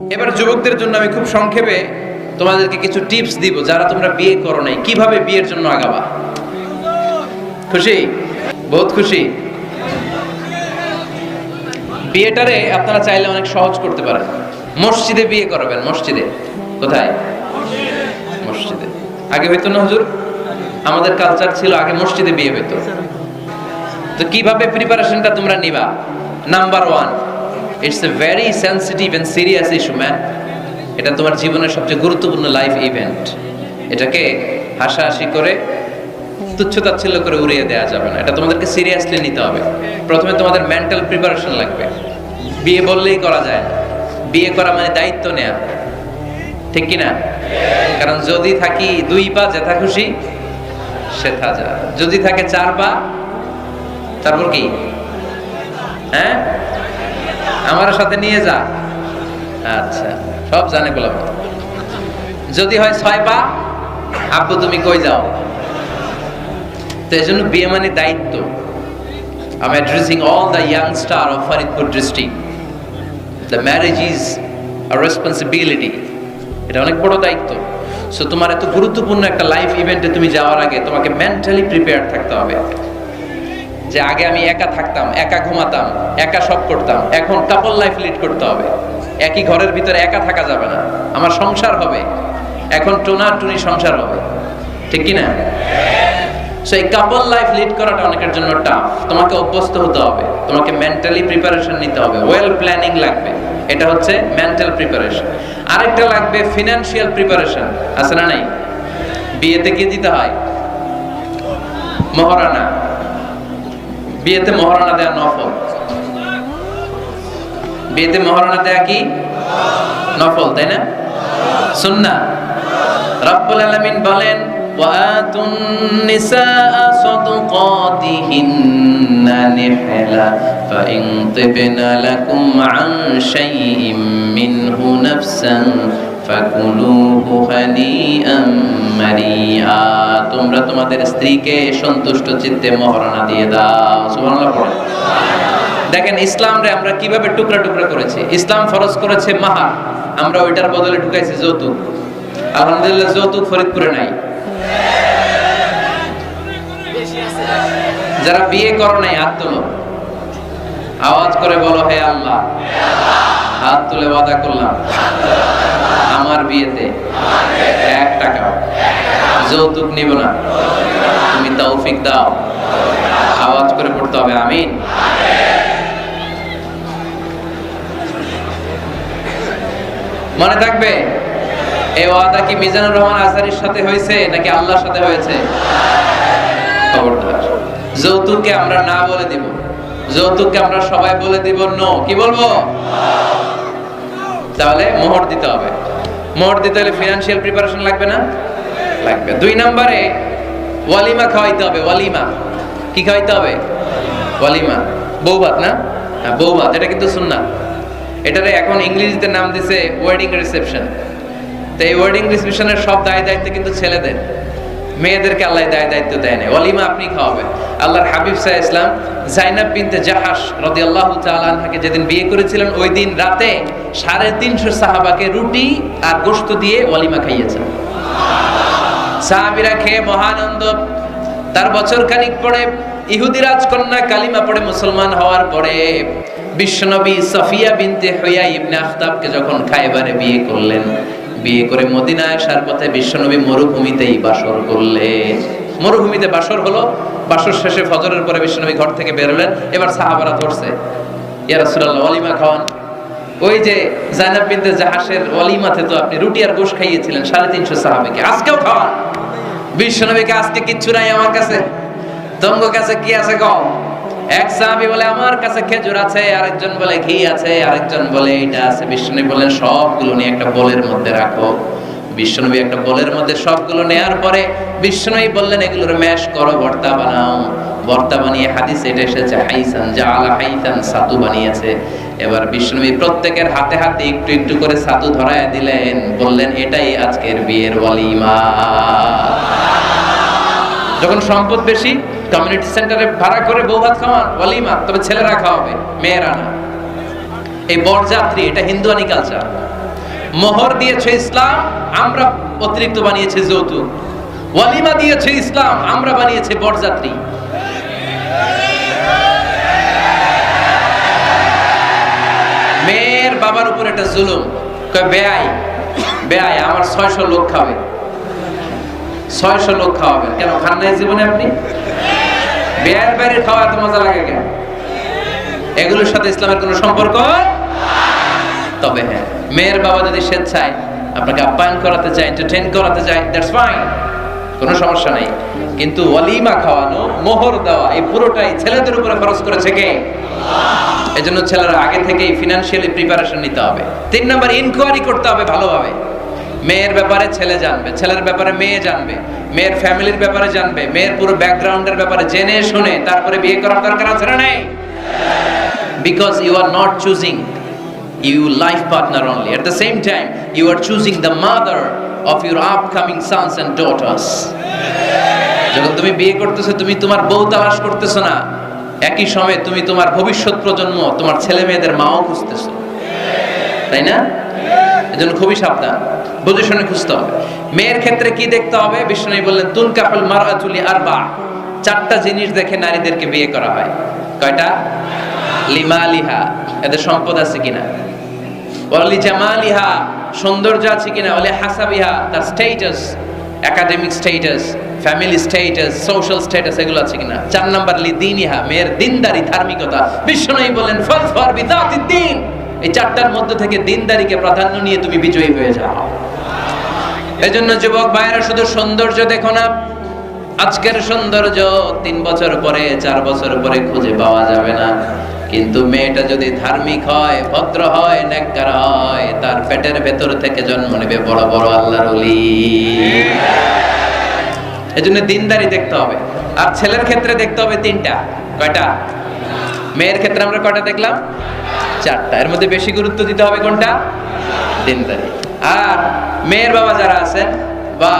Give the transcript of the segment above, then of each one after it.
এবার যুবকদের জন্য আমি খুব সংক্ষেপে তোমাদেরকে কিছু টিপস দিব যারা তোমরা বিয়ে করো নাই। কীভাবে বিয়ের জন্য আগাবা? খুশি? বহুত খুশি? বিয়েটারে আপনারা চাইলে অনেক সহজ করতে পারেন। মসজিদে বিয়ে করাবেন, মসজিদে। কোথায়? মসজিদে। আগে হইতো না হুজুর? আমাদের কালচার ছিল আগে মসজিদে বিয়ে হইতো। তো কীভাবে প্রিপারেশনটা তোমরা নিবা? Number one it's a very sensitive and serious issue man এটা তোমার জীবনের সবচেয়ে গুরুত্বপূর্ণ লাইফ ইভেন্ট এটাকে হাসাহাসি করে, তুচ্ছতাচ্ছিল্য করে উড়িয়ে দেওয়া যাবে না। এটা তোমাদেরকে সিরিয়াসলি নিতে হবে। প্রথমে তোমাদের মেন্টাল প্রিপারেশন লাগবে। বিয়ে বললেই করা যায় না। বিয়ে করা মানে দায়িত্ব নেয়া। ঠিক কি না? কারণ যদি থাকি দুই পা যেথা খুশি, সেথা যা। যদি থাকে চার পা, তারপর কি? হ্যাঁ? আমার সাথে নিয়ে যা। আচ্ছা সব জানে গোলাম। যদি হয় ছয় পা, আব্বু তুমি কই যাও? তো এই জন্য বিয়ে মানে দায়িত্ব। I'm addressing all the young star of Faridpur district. The marriage is a responsibility. এটা অনেক বড় দায়িত্ব। সো তোমার এত গুরুত্বপূর্ণ একটা লাইফ ইভেন্টে তুমি যাওয়ার আগে তোমাকে মেন্টালি প্রিপেয়ার থাকতে হবে। যে আগে আমি একা থাকতাম, একা ঘুমাতাম, একা সব করতাম, এখন কাপল লাইফ লিড করতে হবে। একই ঘরের ভিতরে একা থাকা যাবে না। আমার সংসার হবে। এখন টোনা টুনি সংসার হবে। ঠিক কি না সো এই কাপল লাইফ লিড করাটা অনেকের জন্য টাফ তোমাকে অভ্যস্ত হতে হবে। তোমাকে মেন্টালি প্রিপারেশন নিতে হবে। ওয়েল প্ল্যানিং লাগবে। এটা হচ্ছে মেন্টাল প্রিপারেশন আরেকটা লাগবে ফিনান্সিয়াল প্রিপারেশন আছে না নাই? বিয়েতে কি দিতে হয়? মহারানা। বিয়েতে মহারণা দেয়া নফল বিয়েতে মহারণা দেয়া কি নফল তাই না সুন্না রব্বুল আলামিন বলেন وآتوا النساء صدقاتهن نحلا فإن طبن لكم عن شيء منه نفسا فكلوه هنيئا মারিয়া তোমরা তোমাদের স্ত্রীকে সন্তুষ্ট চিত্তে দিয়ে দাও। দেখেন আমরা কীভাবে টুকরা টুকরা করেছি? ইসলাম ফরজ করেছে মাহার। আমরা ওইটার বদলে ঢুকাইছি যৌতুক। আলহামদুলিল্লাহ, যৌতুক ফরিদপুরে নাই। যারা বিয়ে করো নাই হাত আওয়াজ করে বলো, হে আল্লাহ। হাত তুলে ওয়াদা করলাম, আমার বিয়েতে এক টাকা যৌতুক নিব না। তুমি তৌফিক দাও। আওয়াজ করে পড়তে হবে, আমিন। মনে থাকবে এই ওয়াদা কি মিজানুর রহমান আজহারির সাথে হয়েছে নাকি আল্লাহর সাথে হয়েছে? যৌতুককে আমরা না বলে দিব। যৌতুককে আমরা সবাই বলে দিব, নো। কি বলব? তাহলে মোহর দিতে হবে। মোহর দিতে হলে ফিনান্সিয়াল প্রিপারেশন লাগবে না? লাগবে। দুই নম্বরে ওয়ালিমা খাওয়াইতে হবে, ওয়ালিমা। কি খাওয়াইতে হবে? ওয়ালিমা। বৌভাত না? হ্যাঁ বৌভাত। এটা কিন্তু শুননা এটারে এখন ইংরেজিতে নাম দিছে ওয়েডিং রিসেপশন তো এই ওয়েডিং রিসেপশনের সব দায় দায়িত্ব কিন্তু ছেলেদের। মেয়েদেরকে আল্লাহ দায় দায়িত্ব দেয় না অলিমা আপনি খাওয়াবেন। আল্লাহর হাবিব সাহা ইসলাম জাইনাব বিনতে জাহাস রদি আল্লাহ তালাকে যেদিন বিয়ে করেছিলেন, ওই দিন রাতে সাড়ে তিনশো সাহাবাকে রুটি আর গোস্ত দিয়ে অলিমা খাইয়েছেন। সাহাবিরা খেয়ে মহানন্দ তার বছর খানিক পরে ইহুদি রাজকন্যা কালিমা পড়ে মুসলমান হওয়ার পরে বিশ্বনবী সফিয়া বিনতে হইয়া ইবনে আখতাবকে যখন খাইবারে বিয়ে করলেন বিয়ে করে মদিনায় আসার পথে বিশ্বনবী মরুভূমিতেই বাসর করলেন। মরুভূমিতে বাসর হলো, বাসর শেষে ফজরের পরে বিশ্বনবী ঘর থেকে বেরোলেন এবার সাহাবারা ধরছে, ইয়া রাসূলুল্লাহ, ওয়ালিমা খাওয়ান। ওই যে জাইনাব বিনতে জাহাসের ওয়ালিমাতে তো আপনি রুটি আর গোশ খাইয়েছিলেন, সাড়ে তিনশো সাহাবিকে। আজকেও খাওয়ান। বিশ্বনবীকে আজকে কিচ্ছু নাই আমার কাছে। তঙ্গ কাছে কি আছে কম এক সাহাবি বলে, আমার কাছে খেজুর আছে, আরেকজন বলে, ঘি আছে, আরেকজন বলে, এটা আছে। বিষ্ণু বললেন, সবগুলো নিয়ে একটা বোলের মধ্যে রাখো। বিশ্বনবী একটা বোলের মধ্যে সবগুলো নেয়ার পরে বিশ্বনবী বললেন, এগুলোর ম্যাশ করো, ভর্তা বানাও। ভর্তা বানিয়ে হাদিস এটা এসেছে, হাইসান যা আলা হাইসান সাতু বানিয়েছে। এবার বিষ্ণুবী প্রত্যেকের হাতে হাতে একটু একটু করে সাতু ধরায় দিলেন, বললেন, এটাই আজকের বিয়ের ওয়ালিমা। যখন সম্পদ বেশি কমিউনিটি সেন্টারে ভাড়া করে বউ ভাত খাওয়ান ওয়ালিমা, তবে ছেলেরা খাওয়াবে, মেয়েরা না। এই বরযাত্রী, এটা হিন্দুয়ানি কালচার মোহর দিয়েছে ইসলাম, আমরা অতিরিক্ত বানিয়েছে যৌতুক। ওয়ালিমা দিয়েছে ইসলাম, আমরা বানিয়েছে বরযাত্রী। মেয়ের বাবার উপর একটা জুলুম। কয়, বেআই বেআই, আমার ছয়শো লোক খাবে। ছয়শো লোক খাওয়াবেন। কেন, খান নাই জীবনে আপনি? বেআইয়ের বাইরে খাওয়া এত মজা লাগে কেন? এগুলোর সাথে ইসলামের কোনো সম্পর্ক? তবে হ্যাঁ মেয়ের বাবা যদি স্বেচ্ছায় আপনাকে আপ্যায়ন করাতে চায় এন্টারটেইন করাতে চায় দ্যাটস ফাইন কোনো সমস্যা নাই। কিন্তু ওয়ালিমা খাওয়ানো, মোহর দেওয়া, এই পুরোটাই ছেলেদের উপরে খরচ করেছে কে? এজন্য ছেলেরা আগে থেকেই ফিনান্সিয়ালি প্রিপারেশন নিতে হবে। তিন নম্বর ইনকোয়ারি করতে হবে ভালোভাবে। মেয়ের ব্যাপারে ছেলে জানবে, ছেলের ব্যাপারে মেয়ে জানবে, মেয়ের ফ্যামিলির ব্যাপারে জানবে, মেয়ের পুরো ব্যাকগ্রাউন্ডের ব্যাপারে জেনে শুনে তারপরে বিয়ে করার দরকার আছে না নেই? Because you are not choosing you life partner only at the same time you are choosing the mother of your upcoming sons and daughters যখন তুমি বিয়ে করতেছো, তুমি তোমার বউ তালাশ করতেছো না, একই সময়ে তুমি তোমার ভবিষ্যৎ প্রজন্ম, তোমার ছেলে মেয়েদের মাও খুঁজতেছো। তাই না? এজন্য খুবই সাবধান। বুঝে শুনে খুঁজতে হবে। মেয়ের ক্ষেত্রে কি দেখতে হবে? বিষ্ণু বললেন, তুন কাপল মারাতুলি আরবা। চারটা জিনিস দেখে নারীদেরকে বিয়ে করা হয়। কয়টা? লিমা লিহা এদের সম্পদ আছে কিনা? ওয়ালি জামালিহা। সৌন্দর্য আছে কিনা? হাসাবিহা। তার status academic status family status social status এগুলো আছে কিনা? চার নাম্বার, লি দিনিহা। মেয়ের দিনদারি, ধার্মিকতা। বিষ্ণুই বলেন ফর বিদাতি দিন। এই চারটার মধ্যে থেকে দিনদারিকে প্রাধান্য নিয়ে তুমি বিজয়ী হয়ে যাও। এজন্য যুবক ভাইয়েরা, শুধু সৌন্দর্য দেখো না, আজকের সৌন্দর্য তিন বছর পরে, চার বছর পরে খুঁজে পাওয়া যাবে না। কিন্তু মেয়েটা যদি ধার্মিক হয়, ভদ্র হয়, নেককার হয়, তার পেটের ভেতর থেকে জন্ম নেবে বড় বড় আল্লাহর ওলি। এজন্য দিনদারি দেখতে হবে। আর ছেলের ক্ষেত্রে দেখতে হবে তিনটা। কয়টা? মেয়ের ক্ষেত্রে আমরা কয়টা দেখলাম? চারটা। এর মধ্যে বেশি গুরুত্ব দিতে হবে কোনটা? দিনদারি। আর মেয়ের বাবা যারা আছেন বা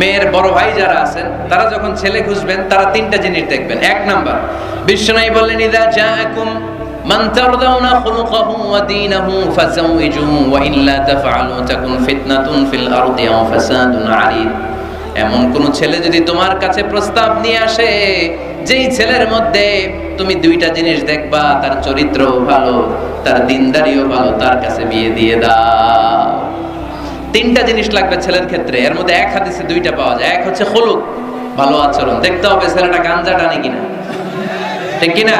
মেয়ের বড় ভাই যারা আছেন, তারা যখন ছেলে খুঁজবেন, তারা তিনটা জিনিস দেখবেন। এক নাম্বার বিশ্বনাই বললেন, ইদা মান তারদাউনা খুলুকাহু ওয়া দীনাহু ফাযাওইজুহু ওয়া ইল্লা তাফআলু তাকুন ফিতনাতুন ফিল আরদি ওয়া ফাসাদুন আরিদ এমন কোন ছেলে যদি তোমার কাছে প্রস্তাব নিয়ে আসে যেই ছেলের মধ্যে তুমি দুইটা জিনিস দেখবা, তার চরিত্র ভালো, তার দিনদারিও ভালো, তার কাছে বিয়ে দিয়ে দাও। তিনটা জিনিস লাগবে ছেলের ক্ষেত্রে, এর মধ্যে এক হাদিসে দুইটা পাওয়া যায়। এক হচ্ছে হলুক ভালো আচরণ। দেখতে হবে ছেলেটা গাঞ্জা টানে কিনা। ঠিক কিনা?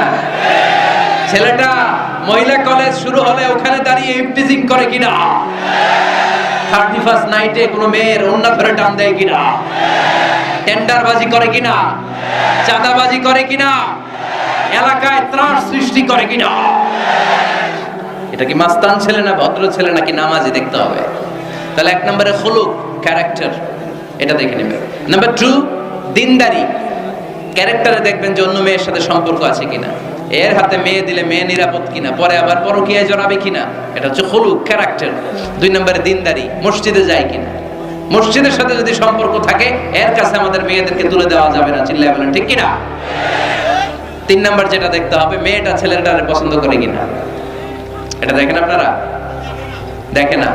ছেলেটা মহিলা কলেজ শুরু হলে ওখানে দাঁড়িয়ে ইফটিজিং করে কিনা? থার্টি ফার্স্ট নাইটে কোনো মেয়ের অন্য ধরে টান দেয় কিনা? টেন্ডারবাজি করে কিনা? চাঁদাবাজি করে কিনা? এলাকায় ত্রাস সৃষ্টি করে কিনা? এটা কি মাস্তান ছেলে না ভদ্র ছেলে নাকি নামাজি দেখতে হবে? তাহলে এক নম্বরে হলুক ক্যারেক্টার এটা দেখে নেবে নাম্বার টু দিনদারি। ক্যারেক্টারে দেখবেন যে অন্য মেয়ের সাথে সম্পর্ক আছে কিনা। এর হাতে মেয়ে দিলে মেয়ে নিরাপদ কিনা, পরে আবার পরকীয়ায় জড়াবে কিনা। এটা হচ্ছে হলুক ক্যারেক্টার দুই নম্বরে দিনদারি। মসজিদে যায় কিনা। মসজিদের সাথে যদি সম্পর্ক থাকে, এর কাছে আমাদের মেয়েদেরকে তুলে দেওয়া যাবে না, চিল্লায় বলেন, ঠিক কিনা? তিন নাম্বার যেটা দেখতে হবে, মেয়েটা ছেলেটা পছন্দ করে কিনা? এটা দেখেন আপনারা? দেখে না?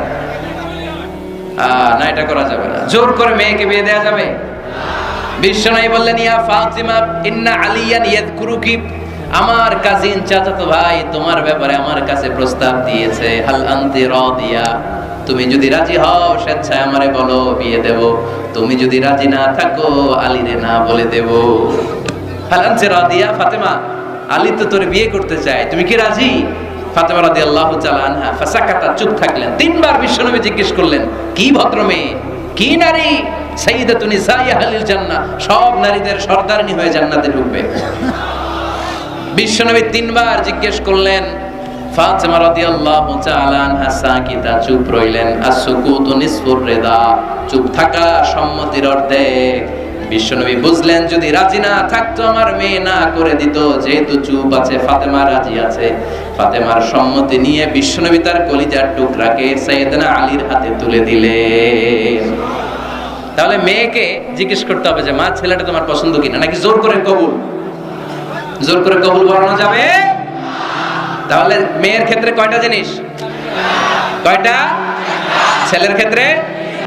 না, এটা করা যাবে না। জোর করে মেয়েকে বিয়ে দেওয়া যাবে? বিশ্বনাই বললেন, ইয়া ফাতিমা, ইন্না আলিয়ান আমার কাজিন চাচাতো ভাই তোমার ব্যাপারে আমার কাছে প্রস্তাব দিয়েছে, হাল তুমি যদি রাজি হও, স্বেচ্ছায় আমারে বলো, বিয়ে দেব। তুমি যদি রাজি না থাকো, আলীরে না বলে দেব। হাল রাদিয়া ফাতেমা, আলী তো তোর বিয়ে করতে চায়। তুমি কি রাজি? ফাতেমা রাদিয়াল্লাহু তাআলা আনহা ফাসাকাতা, চুপ থাকলেন। তিনবার বিশ্বনবী জিজ্ঞেস করলেন, কি ভদ্র মেয়ে কি নারী? সাইয়্যিদাতুন নিসাই আহলিল জান্নাহ। সব নারীদের সর্দারনি হয়ে জান্নাতে ঢুকবে। বিশ্বনবী তিনবার জিজ্ঞেস করলেন ফাতেমা রাদিয়াল্লাহু তাআলা আনহা সাকিতা, চুপ রইলেন। নিসফুর চুপ থাকা সম্মতির অর্ধেক। বিশ্বনবী বুঝলেন, যদি রাজি না থাকতো, আমার মেয়ে না করে দিত। যেহেতু চুপ আছে, ফাতেমা রাজি আছে। ফাতেমার সম্মতি নিয়ে বিশ্বনবী তার কলিজার টুকরাকে সাইয়েদনা আলীর হাতে তুলে দিলেন। তাহলে মেয়েকে জিজ্ঞেস করতে হবে যে, মা, ছেলেটা তোমার পছন্দ কিনা? নাকি জোর করে কবুল? জোর করে কবুল বানানো যাবে? তাহলে মেয়ের ক্ষেত্রে কয়টা জিনিস? কয়টা? ছেলের ক্ষেত্রে